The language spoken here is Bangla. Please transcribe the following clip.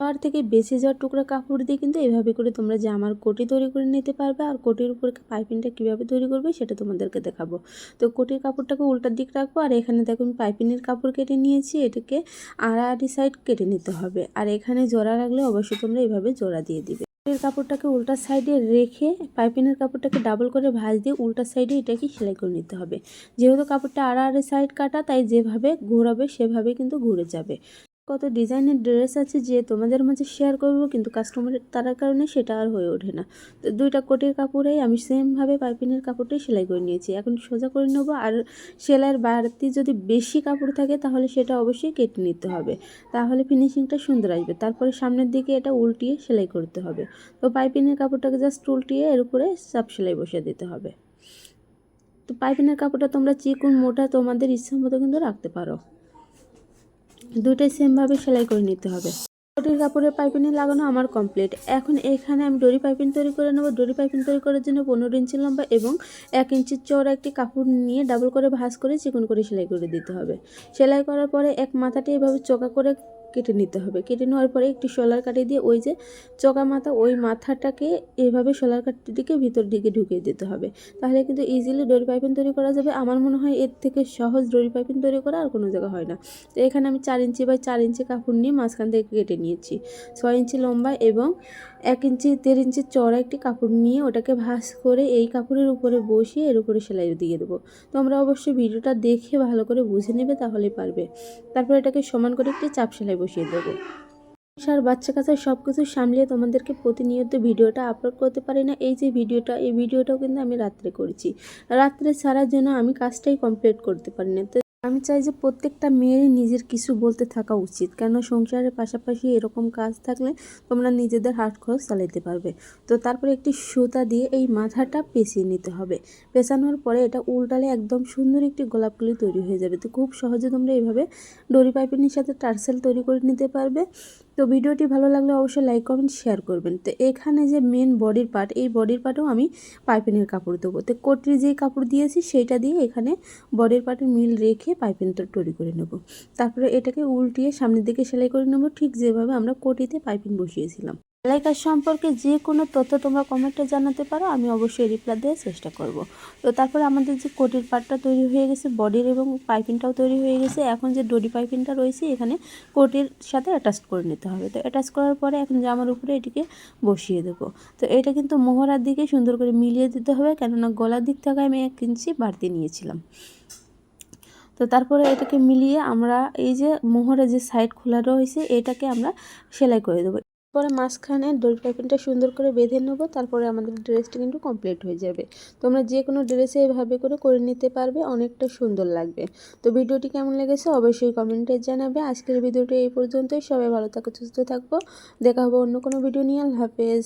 আর থেকে বেঁচে যাওয়ার টুকরা কাপড় দিয়ে কিন্তু এভাবে করে তোমরা জামার কোটি তৈরি করে নিতে পারবে আর কোটির উপর পাইপিংটা কীভাবে তৈরি করবে সেটা তোমাদেরকে দেখাবো। তো কোটির কাপড়টাকে উল্টার দিক রাখব আর এখানে দেখো আমি পাইপিনের কাপড় কেটে নিয়েছি, এটাকে আড়াআড়ি সাইড কেটে নিতে হবে। আর এখানে জোড়া রাখলে অবশ্যই তোমরা এভাবে জোড়া দিয়ে দিবে। কোটির কাপড়টাকে উল্টা সাইডে রেখে পাইপিনের কাপড়টাকে ডাবল করে ভাঁজ দিয়ে উল্টা সাইডে এটাকে সেলাই করে নিতে হবে। যেহেতু কাপড়টা আড়াআড়ি সাইড কাটা, তাই যেভাবে ঘোরাবে সেভাবে কিন্তু ঘুরে যাবে। কত ডিজাইনের ড্রেস আছে যে তোমাদের মাঝে শেয়ার করব, কিন্তু কাস্টমার তারার কারণে সেটা আর হয়ে ওঠে না। তো দুইটা কোটির কাপড়েই আমি সেমভাবে পাইপিনের কাপড়টাই সেলাই করে নিয়েছি। এখন সোজা করে নেব, আর সেলাইয়ের বাড়তি যদি বেশি কাপড় থাকে, তাহলে সেটা অবশ্যই কেটে নিতে হবে। তাহলে ফিনিশিংটা সুন্দর আসবে। তারপরে সামনের দিকে এটা উল্টিয়ে সেলাই করতে হবে। তো পাইপিনের কাপড়টাকে জাস্ট উল্টিয়ে এর উপরে চাপ সেলাই বসিয়ে দিতে হবে। তো পাইপিনের কাপড়টা তোমরা চিকুন মোটা তোমাদের ইচ্ছা মতো কিন্তু রাখতে পারো। দুটোই সেমভাবে সেলাই করে নিতে হবে। কোটির কাপড়ের পাইপিং লাগানো আমার কমপ্লিট এখন এখানে আমি ডরি পাইপিং তৈরি করে নেব। ডরি পাইপিং তৈরি করার জন্য পনেরো ইঞ্চি লম্বা এবং এক ইঞ্চি চওড়া একটি কাপড় নিয়ে ডাবল করে ভাঁজ করে চিকন করে সেলাই করে দিতে হবে। সেলাই করার পরে এক মাথাটি এভাবে চোকা করে কেটে নিতে হবে। কেটে নেওয়ার পরে একটি সোলার কাটি দিয়ে ওই যে চোকা মাথা, ওই মাথাটাকে এভাবে সোলার কাটিটিকে ভিতর দিকে ঢুকিয়ে দিতে হবে। তাহলে কিন্তু ইজিলি ডরি পাইপিং তৈরি করা যাবে। আমার মনে হয় এর থেকে সহজ ডরি পাইপিং তৈরি করা আর কোনো জায়গা হয় না। তো এখানে আমি চার ইঞ্চি বাই চার ইঞ্চি কাপড় নিয়ে মাঝখান থেকে কেটে নিয়েছি। ছয় ইঞ্চি লম্বা এবং এক ইঞ্চি, দেড় ইঞ্চি চড়া একটি কাপড় নিয়ে ওটাকে ভাঁজ করে এই কাপড়ের উপরে বসিয়ে এর উপরে সেলাই দিয়ে দেবো। তোমরা অবশ্যই ভিডিওটা দেখে ভালো করে বুঝে নেবে, তাহলেই পারবে। তারপর এটাকে সমান করে একটি চাপ সেলাই বসিয়ে দেবো। সার, বাচ্চা কাচ্চা সব কিছু সামলিয়ে তোমাদেরকে প্রতিনিয়ত ভিডিওটা আপলোড করতে পারি না। এই যে ভিডিওটা, এই ভিডিওটাও কিন্তু আমি রাত্রে করেছি। রাত্রে ছাড়ার জন্য আমি কাজটাই কমপ্লিট করতে পারি না। তো আমি চাই যে প্রত্যেকটা মেয়েরই নিজের কিছু বলতে থাকা উচিত। কেন সংসারের পাশাপাশি এরকম কাজ থাকলে তোমরা নিজেদের হাত খরচ চালাইতে পারবে। তো তারপরে একটি সুতা দিয়ে এই মাথাটা পেঁচিয়ে নিতে হবে। পেঁচানোর পরে এটা উল্টালে একদম সুন্দর একটি গোলাপগুলি তৈরি হয়ে যাবে। তো খুব সহজে তোমরা এইভাবে ডরি পাইপিনের সাথে টার্সেল তৈরি করে নিতে পারবে। তো ভিডিওটি ভালো লাগলে অবশ্যই লাইক কমেন্ট শেয়ার করবেন। তো এখানে যে মেন বডির পার্ট এই বডির পার্টেও আমি পাইপিনের কাপড় দেবো। তো কোটির যে কাপড় দিয়েছি, সেইটা দিয়ে এখানে বডির পার্টের মিল রেখে পাইপিংটা তৈরি করে নেব। তারপরে এটাকে উল্টিয়ে সামনের দিকে সেলাই করে নেব, ঠিক যেভাবে আমরা কোটিতে পাইপিন বসিয়েছিলাম। কাজ সম্পর্কে যে কোনো তথ্য তোমরা কমেন্টে জানাতে পারো, আমি অবশ্যই রিপ্লাই দেওয়ার চেষ্টা করব। তো তারপরে আমাদের যে কোটির পার্টটা তৈরি হয়ে গেছে বডির এবং পাইপিংটাও তৈরি হয়ে গেছে, এখন যে ডরি পাইপিংটা রয়েছে, এখানে কোটির সাথে অ্যাটাচ করে নিতে হবে। তো অ্যাটাচ করার পরে এখন জামার উপরে এটিকে বসিয়ে দেবো। তো এটা কিন্তু মোহরার দিকে সুন্দর করে মিলিয়ে দিতে হবে, কেননা গলার দিক থেকে আমি এক ইঞ্চি বাড়তি নিয়েছিলাম। তো তারপরে এটাকে মিলিয়ে আমরা এই যে মোহরের যে সাইড খোলা রয়েছে, এটাকে আমরা সেলাই করে দেবো। পরে মাঝখানে দড়ি পাইপিংটা সুন্দর করে বেঁধে নেব, তারপরে আমাদের ড্রেসটা কিন্তু কমপ্লিট হয়ে যাবে। তোমরা যে কোনো ড্রেসে এভাবে করে করে নিতে পারবে, অনেকটা সুন্দর লাগবে। তো ভিডিওটি কেমন লেগেছে অবশ্যই কমেন্টে জানাবে। আজকের ভিডিওটি এই পর্যন্তই। সবাই ভালো থাকো, সুস্থ থাকব দেখা হবে অন্য কোনো ভিডিও নিয়ে। আল্লাহ হাফেজ।